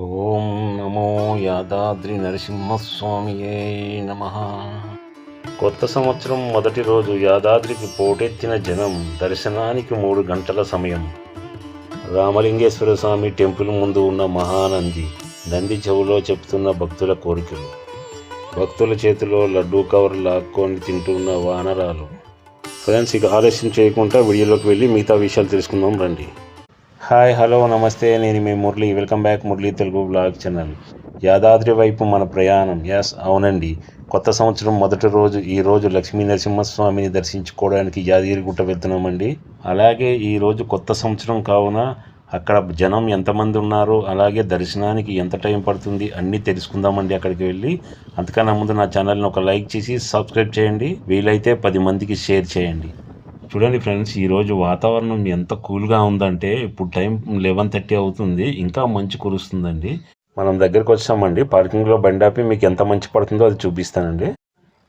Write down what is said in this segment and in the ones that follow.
ఓం నమో యాదాద్రి నరసింహస్వామియే నమ. కొత్త సంవత్సరం మొదటి రోజు యాదాద్రికి పోటెత్తిన జనం దర్శనానికి మూడు గంటల సమయం. రామలింగేశ్వర స్వామి టెంపుల్ ముందు ఉన్న మహానంది నంది చెవులో చెప్తున్న భక్తుల కోరికలు. భక్తుల చేతిలో లడ్డూ కవర్ లాక్కొని తింటున్న వానరాలు. ఫ్రెండ్స్ ఇక ఆలస్యం చేయకుండా వీడియోలోకి వెళ్ళి మిగతా విషయాలు తెలుసుకుందాం రండి. హాయ్ హలో నమస్తే. నేను మీ Murali. Welcome back Murali Telugu blog channel. Yadadri వైపు మన ప్రయాణం. ఎస్ అవునండి. కొత్త సంవత్సరం మొదటి రోజు ఈ రోజు లక్ష్మీ నరసింహస్వామిని దర్శించుకోవడానికి యాదగిరిగుట్ట వెళ్తున్నామండి. అలాగే ఈరోజు కొత్త సంవత్సరం కావున అక్కడ జనం ఎంతమంది ఉన్నారో అలాగే దర్శనానికి ఎంత టైం పడుతుంది అన్నీ తెలుసుకుందామండి అక్కడికి వెళ్ళి. అంతకన్నా ముందు నా ఛానల్ని ఒక లైక్ చేసి సబ్స్క్రైబ్ చేయండి. వీలైతే పది మందికి షేర్ చేయండి. చూడండి ఫ్రెండ్స్ ఈరోజు వాతావరణం ఎంత కూల్గా ఉందంటే ఇప్పుడు టైం లెవెన్ థర్టీ అవుతుంది ఇంకా మంచు కురుస్తుందండి. మనం దగ్గరికి వచ్చామండి పార్కింగ్లో బండి ఆపి మీకు ఎంత మంచి పడుతుందో అది చూపిస్తానండి.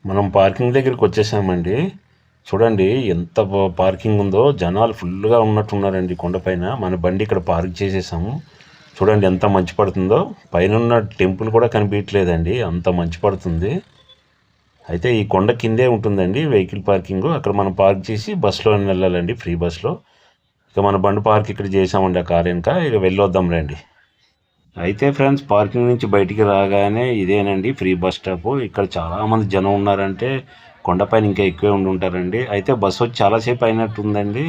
మనం పార్కింగ్ దగ్గరికి వచ్చేసామండి. చూడండి ఎంత పార్కింగ్ ఉందో జనాలు ఫుల్గా ఉన్నట్టున్నారండి కొండపైన మన బండి ఇక్కడ పార్క్ చేసేసాము. చూడండి ఎంత మంచి పడుతుందో పైన ఉన్న టెంపుల్ కూడా కనిపించట్లేదండి అంత మంచి పడుతుంది. అయితే ఈ కొండ కిందే ఉంటుందండి వెహికల్ పార్కింగ్. అక్కడ మనం పార్క్ చేసి బస్సులో వెళ్ళాలండి ఫ్రీ బస్సులో. ఇక మన బండి పార్క్ ఇక్కడ చేసామండి ఆ కార్ వెనక. ఇక వెళ్ళొద్దాం రండి. అయితే ఫ్రెండ్స్ పార్కింగ్ నుంచి బయటికి రాగానే ఇదేనండి ఫ్రీ బస్ స్టాప్. ఇక్కడ చాలామంది జనం ఉన్నారంటే కొండపైన ఇంకా ఎక్కువే ఉండి ఉంటారండి. అయితే బస్సు వచ్చి చాలాసేపు అయినట్టు ఉందండి.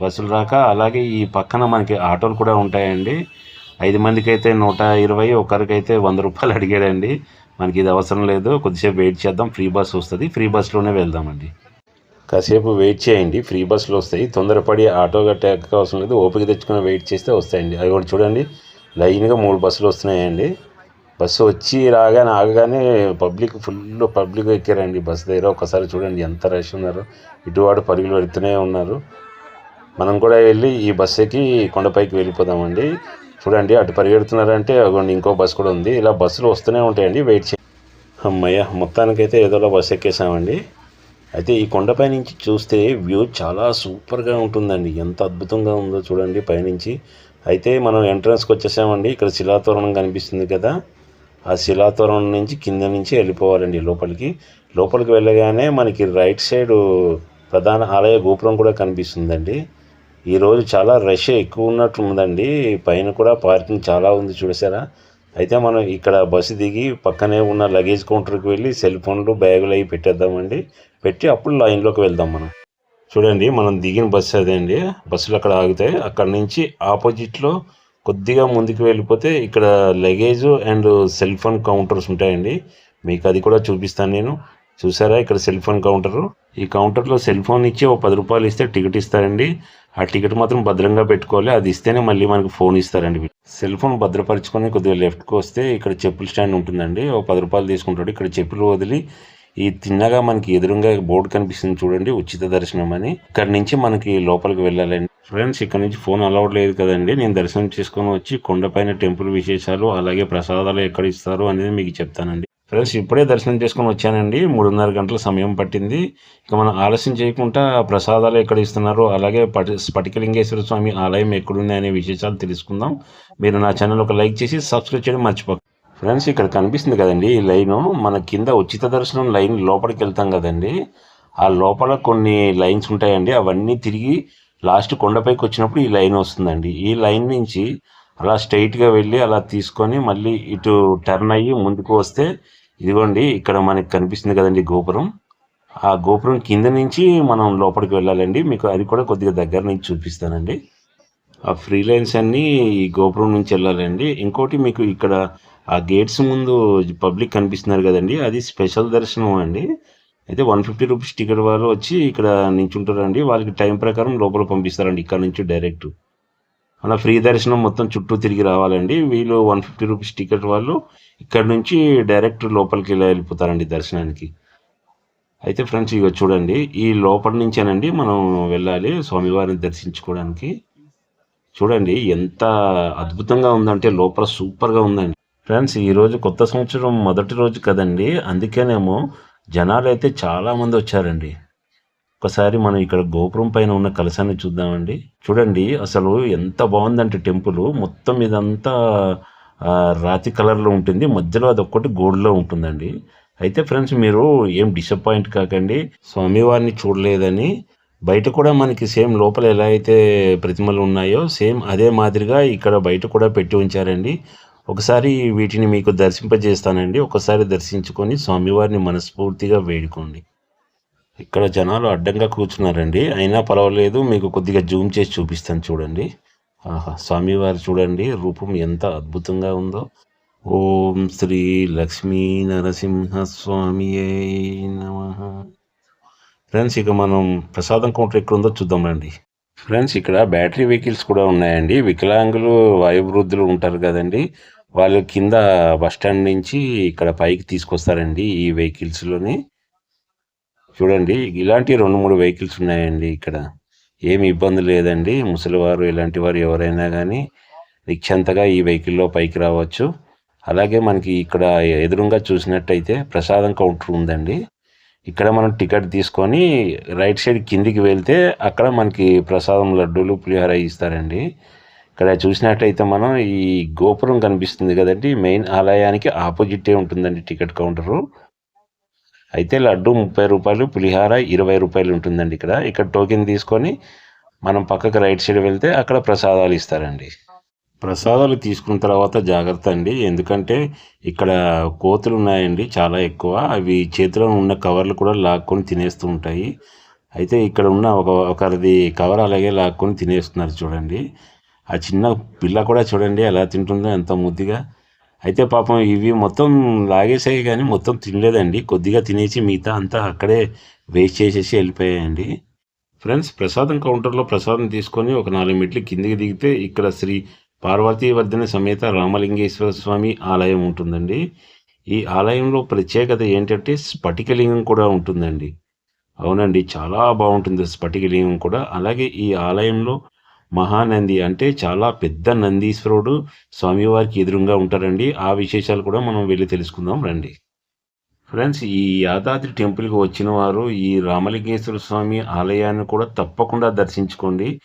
బస్సులు రాక అలాగే ఈ పక్కన మనకి ఆటోలు కూడా ఉంటాయండి. ఐదు మందికి అయితే నూట ఇరవై ఒకరికైతే వంద రూపాయలు అడిగాడండి. మనకి ఇది అవసరం లేదు. కొద్దిసేపు వెయిట్ చేద్దాం. ఫ్రీ బస్ వస్తుంది. ఫ్రీ బస్సులోనే వెళ్దామండి. కాసేపు వెయిట్ చేయండి. ఫ్రీ బస్సులు వస్తాయి. తొందరపడి ఆటో గట్ట అవసరం లేదు. ఓపిక తెచ్చుకుని వెయిట్ చేస్తే వస్తాయండి. అవి కూడా చూడండి. లైన్గా మూడు బస్సులు వస్తున్నాయండి. బస్సు వచ్చి రాగానే ఆగగానే పబ్లిక్ ఫుల్ పబ్లిక్ ఎక్కారండి. బస్సు దగ్గర ఒకసారి చూడండి ఎంత రష్ ఉన్నారు. ఇటువాడు పరుగులు పెడుతూనే ఉన్నారు. మనం కూడా వెళ్ళి ఈ బస్సు ఎక్కి కొండపైకి వెళ్ళిపోదామండి. చూడండి అటు పరిగెడుతున్నారంటే అగోండి ఇంకో బస్సు కూడా ఉంది. ఇలా బస్సులు వస్తూనే ఉంటాయండి వెయిట్ చే అమ్మయ్య మొత్తానికైతే ఏదోలా బస్సు ఎక్కేసామండి. అయితే ఈ కొండపై నుంచి చూస్తే వ్యూ చాలా సూపర్గా ఉంటుందండి. ఎంత అద్భుతంగా ఉందో చూడండి పైనుంచి. అయితే మనం ఎంట్రన్స్కి వచ్చేసామండి. ఇక్కడ శిలాతోరణం కనిపిస్తుంది కదా. ఆ శిలాతోరణం నుంచి కింద నుంచి వెళ్ళిపోవాలండి లోపలికి. లోపలికి వెళ్ళగానే మనకి రైట్ సైడ్ ప్రధాన ఆలయ గోపురం కూడా కనిపిస్తుందండి. ఈరోజు చాలా రష్ ఎక్కువ ఉన్నట్టు ఉందండి పైన కూడా పార్కింగ్ చాలా ఉంది చూసారా అయితే మనం ఇక్కడ బస్సు దిగి పక్కనే ఉన్న లగేజ్ కౌంటర్కి వెళ్ళి సెల్ ఫోన్లు బ్యాగులు అవి పెట్టేద్దామండి. పెట్టి అప్పుడు లైన్లోకి వెళ్దాం మనం. చూడండి మనం దిగిన బస్సు అదే అండి. బస్సులు అక్కడ ఆగుతాయి. అక్కడ నుంచి ఆపోజిట్లో కొద్దిగా ముందుకు వెళ్ళిపోతే ఇక్కడ luggage and cell phone counters ఉంటాయండి. మీకు అది కూడా చూపిస్తాను నేను. చూసారా ఇక్కడ సెల్ ఫోన్ కౌంటరు? ఈ కౌంటర్లో సెల్ ఫోన్ ఇచ్చి ఒక పది రూపాయలు ఇస్తే టికెట్ ఇస్తారండి. ఆ టికెట్ మాత్రం భద్రంగా పెట్టుకోవాలి. అది ఇస్తేనే మళ్ళీ మనకి ఫోన్ ఇస్తారండి సెల్ ఫోన్ భద్రపరచుకొని కొద్దిగా లెఫ్ట్కి వస్తే ఇక్కడ చెప్పుల స్టాండ్ ఉంటుందండి. ఒక పది రూపాయలు తీసుకుంటాడు. ఇక్కడ చెప్పులు వదిలి ఈ తిన్నగా మనకి ఎదురుగా బోర్డు కనిపిస్తుంది చూడండి ఉచిత దర్శనం అని. ఇక్కడ నుంచి మనకి లోపలికి వెళ్ళాలండి. ఫ్రెండ్స్ ఇక్కడ నుంచి ఫోన్ అలౌడ్ లేదు కదండి. నేను దర్శనం చేసుకొని వచ్చి కొండపైన టెంపుల్ విశేషాలు అలాగే ప్రసాదాలు ఎక్కడ ఇస్తారు అనేది మీకు చెప్తానండి. ఫ్రెండ్స్ ఇప్పుడే దర్శనం చేసుకొని వచ్చానండి. మూడున్నర గంటల సమయం పట్టింది. ఇక మనం ఆలస్యం చేయకుండా ప్రసాదాలు ఎక్కడ ఇస్తున్నారు? అలాగే పటి స్ఫటికలింగేశ్వర స్వామి ఆలయం ఎక్కడుంది అనే విశేషాలు తెలుసుకుందాం. మీరు నా ఛానల్ ఒక లైక్ చేసి సబ్స్క్రైబ్ చేయడం మర్చిపోకండి ఫ్రెండ్స్ ఇక్కడ కనిపిస్తుంది కదండి ఈ లైను. మన కింద ఉచిత దర్శనం లైన్ లోపలికి వెళ్తాం కదండి. ఆ లోపల కొన్ని లైన్స్ ఉంటాయండి. అవన్నీ తిరిగి లాస్ట్ కొండపైకి వచ్చినప్పుడు ఈ లైన్ వస్తుందండి. ఈ లైన్ నుంచి అలా స్ట్రైట్గా వెళ్ళి అలా తీసుకొని మళ్ళీ ఇటు టర్న్ అయ్యి ముందుకు వస్తే ఇదిగోండి ఇక్కడ మనకి కనిపిస్తుంది కదండి గోపురం. ఆ గోపురం కింద నుంచి మనం లోపలికి వెళ్ళాలండి. మీకు అది కూడా కొద్దిగా దగ్గర నుంచి చూపిస్తానండి. ఆ ఫ్రీ లైన్స్ అన్నీ ఈ గోపురం నుంచి వెళ్ళాలండి. ఇంకోటి మీకు ఇక్కడ ఆ గేట్స్ ముందు పబ్లిక్ కనిపిస్తున్నారు కదండి. అది స్పెషల్ దర్శనం అండి. అయితే వన్ ఫిఫ్టీ రూపీస్ టికెట్ వాళ్ళు వచ్చి ఇక్కడ నించుంటారండి. వాళ్ళకి టైం ప్రకారం లోపల పంపిస్తారండి. ఇక్కడ నుంచి డైరెక్ట్ అలా ఫ్రీ దర్శనం మొత్తం చుట్టూ తిరిగి రావాలండి. వీళ్ళు వన్ ఫిఫ్టీ రూపీస్ టికెట్ వాళ్ళు ఇక్కడ నుంచి డైరెక్ట్ లోపలికి వెళ్ళిపోతారండి దర్శనానికి. అయితే ఫ్రెండ్స్ ఇక చూడండి ఈ లోపల నుంచేనండి మనం వెళ్ళాలి స్వామివారిని దర్శించుకోవడానికి. చూడండి ఎంత అద్భుతంగా ఉందంటే లోపల సూపర్గా ఉందండి. ఫ్రెండ్స్ ఈరోజు కొత్త సంవత్సరం మొదటి రోజు కదండి. అందుకేనేమో జనాలు అయితే చాలామంది వచ్చారండి. ఒకసారి మనం ఇక్కడ గోపురం పైన ఉన్న కలశాన్ని చూద్దామండి. చూడండి అసలు ఎంత బాగుందంటే టెంపుల్. మొత్తం ఇదంతా రాతి కలర్లో ఉంటుంది. మధ్యలో అదొక్కటి గోల్డ్లో ఉంటుందండి. అయితే ఫ్రెండ్స్ మీరు ఏం డిసప్పాయింట్ కాకండి. స్వామివారిని చూడలేదని. బయట కూడా మనకి సేమ్ లోపల ఎలా అయితే ప్రతిమలు ఉన్నాయో సేమ్ అదే మాదిరిగా ఇక్కడ బయట కూడా పెట్టి ఉంచారండి. ఒకసారి వీటిని మీకు దర్శింపజేస్తానండి. ఒకసారి దర్శించుకొని స్వామివారిని మనస్ఫూర్తిగా వేడుకోండి. ఇక్కడ జనాలు అడ్డంగా కూర్చున్నారండి. అయినా పర్వాలేదు మీకు కొద్దిగా జూమ్ చేసి చూపిస్తాను చూడండి. ఆహా స్వామివారు చూడండి రూపం ఎంత అద్భుతంగా ఉందో. ఓం శ్రీ లక్ష్మీ నరసింహ స్వామి నమ. ఫ్రెండ్స్ ఇక మనం ప్రసాదం కౌంటర్ ఎక్కడ ఉందో చూద్దాం రండి. ఫ్రెండ్స్ ఇక్కడ బ్యాటరీ వెహికల్స్ కూడా ఉన్నాయండి. వికలాంగులు వయోవృద్ధులు ఉంటారు కదండి. వాళ్ళు కింద బస్ స్టాండ్ నుంచి ఇక్కడ పైకి తీసుకొస్తారండి ఈ వెహికల్స్లోని. చూడండి ఇలాంటి రెండు మూడు వెహికల్స్ ఉన్నాయండి ఇక్కడ. ఏమి ఇబ్బంది లేదండి. ముసలివారు ఇలాంటి వారు ఎవరైనా కానీ నిక్షంతగా ఈ వెహికల్లో పైకి రావచ్చు. అలాగే మనకి ఇక్కడ ఎదురుగా చూసినట్టయితే ప్రసాదం కౌంటర్ ఉందండి. ఇక్కడ మనం టికెట్ తీసుకొని రైట్ సైడ్ కిందికి వెళ్తే అక్కడ మనకి ప్రసాదం లడ్డూలు పులిహోర ఇస్తారండి. ఇక్కడ చూసినట్టయితే మనం ఈ గోపురం కనిపిస్తుంది కదండి. మెయిన్ ఆలయానికి ఆపోజిటే ఉంటుందండి టికెట్ కౌంటరు. అయితే లడ్డు ముప్పై రూపాయలు పులిహార ఇరవై రూపాయలు ఉంటుందండి ఇక్కడ. ఇక్కడ టోకెన్ తీసుకొని మనం పక్కకు రైట్ సైడ్ వెళ్తే అక్కడ ప్రసాదాలు ఇస్తారండి. ప్రసాదాలు తీసుకున్న తర్వాత జాగ్రత్త అండి. ఎందుకంటే ఇక్కడ కోతులు ఉన్నాయండి చాలా ఎక్కువ. అవి చేతిలో ఉన్న కవర్లు కూడా లాక్కొని తినేస్తూ ఉంటాయి. అయితే ఇక్కడ ఉన్న ఒక ఒకరిది కవర్ అలాగే లాక్కొని తినేస్తున్నారు చూడండి. ఆ చిన్న పిల్ల కూడా చూడండి ఎలా తింటుందో ఎంత ముద్దుగా. అయితే పాపం ఇవి మొత్తం లాగేసాయి కానీ మొత్తం తినలేదండి. కొద్దిగా తినేసి మిగతా అంతా అక్కడే వేస్ట్ చేసేసి వెళ్ళిపోయాయండి. ఫ్రెండ్స్ ప్రసాదం కౌంటర్లో ప్రసాదం తీసుకొని ఒక నాలుగు మెట్లు కిందికి దిగితే ఇక్కడ శ్రీ పార్వతీవర్ధన సమేత రామలింగేశ్వర స్వామి ఆలయం ఉంటుందండి. ఈ ఆలయంలో ప్రత్యేకత ఏంటంటే స్ఫటికలింగం కూడా ఉంటుందండి. అవునండి చాలా బాగుంటుంది స్ఫటికలింగం కూడా. అలాగే ఈ ఆలయంలో మహానంది అంటే చాలా పెద్ద నందీశ్వరుడు. స్వామివారికి ఎదురుగా ఉంటారండి. ఆ విశేషాలు కూడా మనం వెళ్ళి తెలుసుకుందాం రండి. ఫ్రెండ్స్ ఈ యాదాద్రి టెంపుల్కి వచ్చిన వారు ఈ రామలింగేశ్వర స్వామి ఆలయాన్ని కూడా తప్పకుండా దర్శించుకోండి.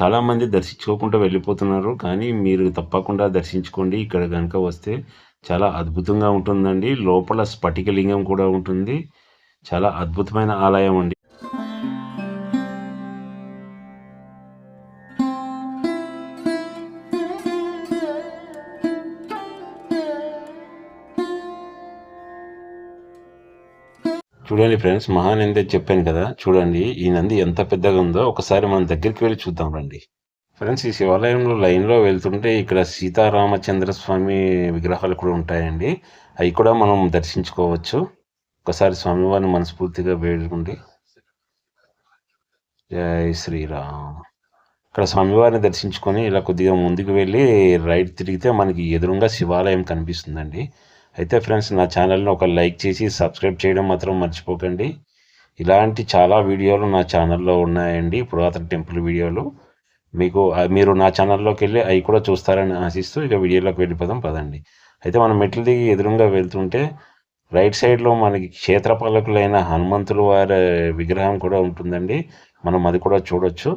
చాలామంది దర్శించుకోకుండా వెళ్ళిపోతున్నారు కానీ మీరు తప్పకుండా దర్శించుకోండి. ఇక్కడ కనుక వస్తే చాలా అద్భుతంగా ఉంటుందండి. లోపల స్ఫటికలింగం కూడా ఉంటుంది. చాలా అద్భుతమైన ఆలయం అండి. చూడండి ఫ్రెండ్స్ మహానంది అని చెప్పాను కదా చూడండి ఈ నంది ఎంత పెద్దగా ఉందో ఒకసారి మనం దగ్గరికి వెళ్ళి చూద్దాం రండి. ఫ్రెండ్స్ ఈ శివాలయంలో లైన్లో వెళ్తుంటే ఇక్కడ సీతారామచంద్ర స్వామి విగ్రహాలు కూడా ఉంటాయండి. అవి కూడా మనం దర్శించుకోవచ్చు. ఒకసారి స్వామివారిని మనస్ఫూర్తిగా వేడుకుంటే. జై శ్రీరామ్. ఇక్కడ స్వామివారిని దర్శించుకొని ఇలా కొద్దిగా ముందుకు వెళ్ళి రైట్ తిరిగితే మనకి ఎదురుగా శివాలయం కనిపిస్తుందండి. అయితే ఫ్రెండ్స్ నా ఛానల్ని ఒక లైక్ చేసి సబ్స్క్రైబ్ చేయడం మాత్రం మర్చిపోకండి. ఇలాంటి చాలా వీడియోలు నా ఛానల్లో ఉన్నాయండి. పురాతన టెంపుల్ వీడియోలు. మీకు మీరు నా ఛానల్లోకి వెళ్ళి అవి కూడా చూస్తారని ఆశిస్తూ ఇక వీడియోలోకి వెళ్ళిపోదాం పదండి. అయితే మనం మెట్లు దిగి ఎదురుగా వెళ్తుంటే రైట్ సైడ్లో మనకి క్షేత్రపాలకులైన హనుమంతుల వారి విగ్రహం కూడా ఉంటుందండి. మనం అది కూడా చూడొచ్చు.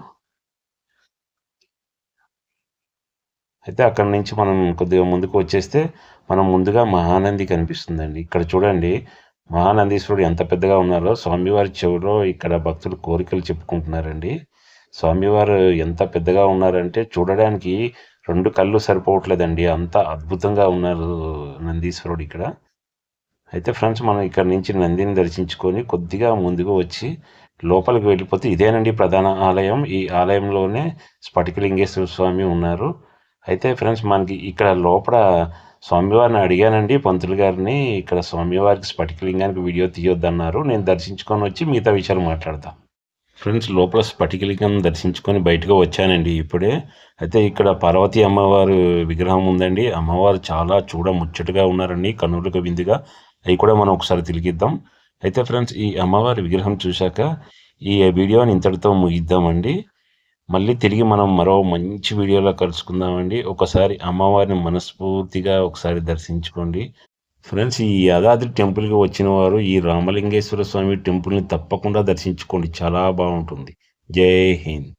అయితే అక్కడి నుంచి మనం కొద్దిగా ముందుకు వచ్చేస్తే మనం ముందుగా మహానంది కనిపిస్తుందండి. ఇక్కడ చూడండి మహానందీశ్వరుడు ఎంత పెద్దగా ఉన్నారో స్వామివారి చెవిలో ఇక్కడ భక్తులు కోరికలు చెప్పుకుంటున్నారండి. స్వామివారు ఎంత పెద్దగా ఉన్నారంటే చూడడానికి రెండు కళ్ళు సరిపోవట్లేదండి. అంత అద్భుతంగా ఉన్నారు నందీశ్వరుడు ఇక్కడ. అయితే ఫ్రెండ్స్ మనం ఇక్కడ నుంచి నందిని దర్శించుకొని కొద్దిగా ముందుకు వచ్చి లోపలికి వెళ్ళిపోతే ఇదేనండి ప్రధాన ఆలయం. ఈ ఆలయంలోనే స్ఫటికలింగేశ్వర స్వామి ఉన్నారు. అయితే ఫ్రెండ్స్ మనకి ఇక్కడ లోపల స్వామివారిని అడిగానండి పంతులు గారిని. ఇక్కడ స్వామివారికి స్ఫటికలింగానికి వీడియో తీయొద్దన్నారు. నేను దర్శించుకొని వచ్చి మిగతా విషయాలు మాట్లాడతాను ఫ్రెండ్స్ లోపల స్ఫటికలింగం దర్శించుకొని బయటకు వచ్చానండి ఇప్పుడే. అయితే ఇక్కడ పార్వతీ అమ్మవారు విగ్రహం ఉందండి. అమ్మవారు చాలా చూడ ముచ్చటగా ఉన్నారండి కన్నులకు విందుగా అవి కూడా మనం ఒకసారి తిరిగిద్దాం అయితే ఫ్రెండ్స్ ఈ అమ్మవారి విగ్రహం చూశాక ఈ వీడియోని ఇంతటితో ముగిద్దామండి. మళ్ళీ తిరిగి మనం మరో మంచి వీడియోలో కలుసుకుందామండి. ఒకసారి అమ్మవారిని మనస్ఫూర్తిగా ఒకసారి దర్శించుకోండి. ఫ్రెండ్స్ ఈ యాదాద్రి టెంపుల్కి వచ్చిన వారు ఈ రామలింగేశ్వర స్వామి టెంపుల్ని తప్పకుండా దర్శించుకోండి. చాలా బాగుంటుంది. జై హింద్.